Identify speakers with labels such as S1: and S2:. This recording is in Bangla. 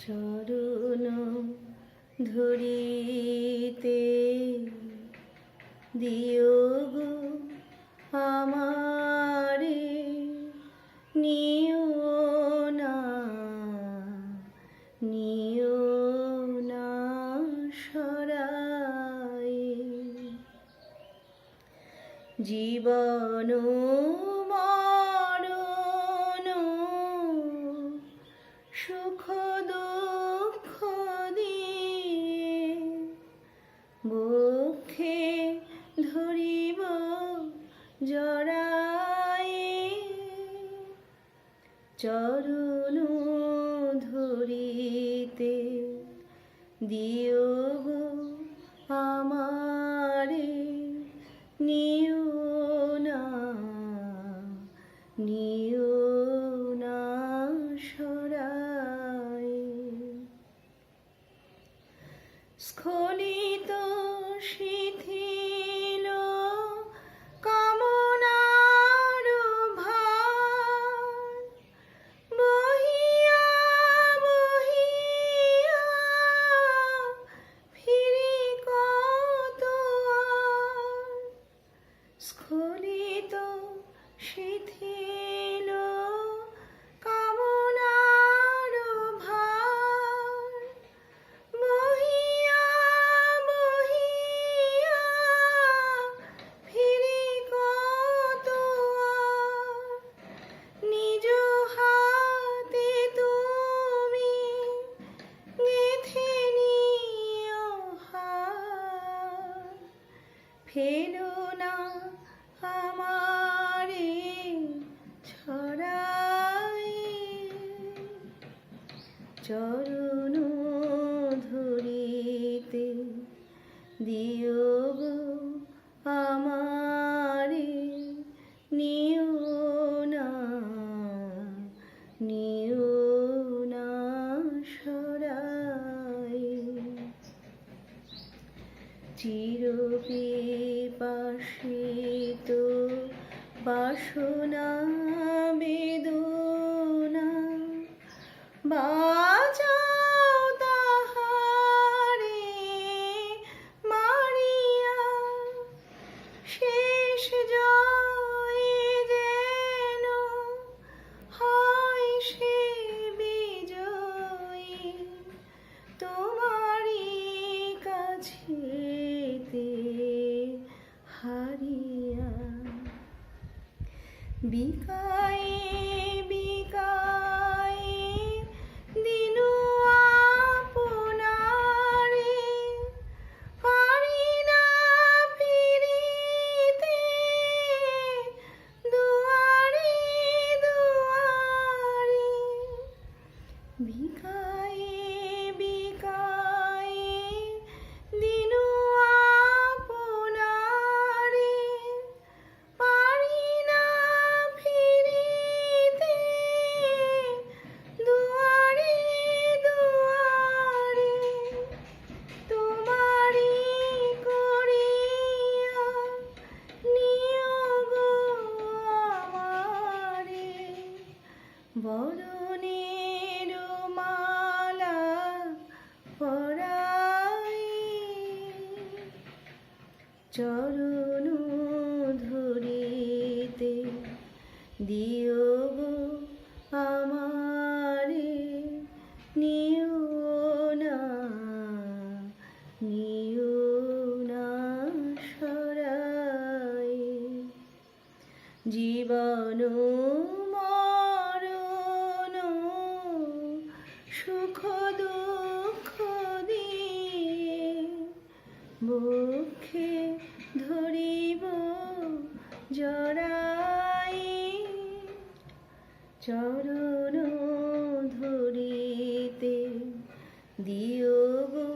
S1: চরণ ধরিতে দিও গো আমারে নিও না নিও না সরাই জীবন বক্ষে ধরিব জড়াই চরণ ধরিতে দিও গো আমারে নিও না নিও না সরাই স্খলিত ফেলো না আমারে ছড়াই। চরণ ধরিতে দিও গো আমারে নিও না বাসনা বেদনা বাঁচাও বিকায়ে বরণের মালা পরাই। চরণ ধরিতে দিও গো আমারে নিও না নিও না সরাই। জীবন সুখ দুঃখ দিয়ে বুকে ধরিব জড়াই। চরণ ধরিতে দিও গো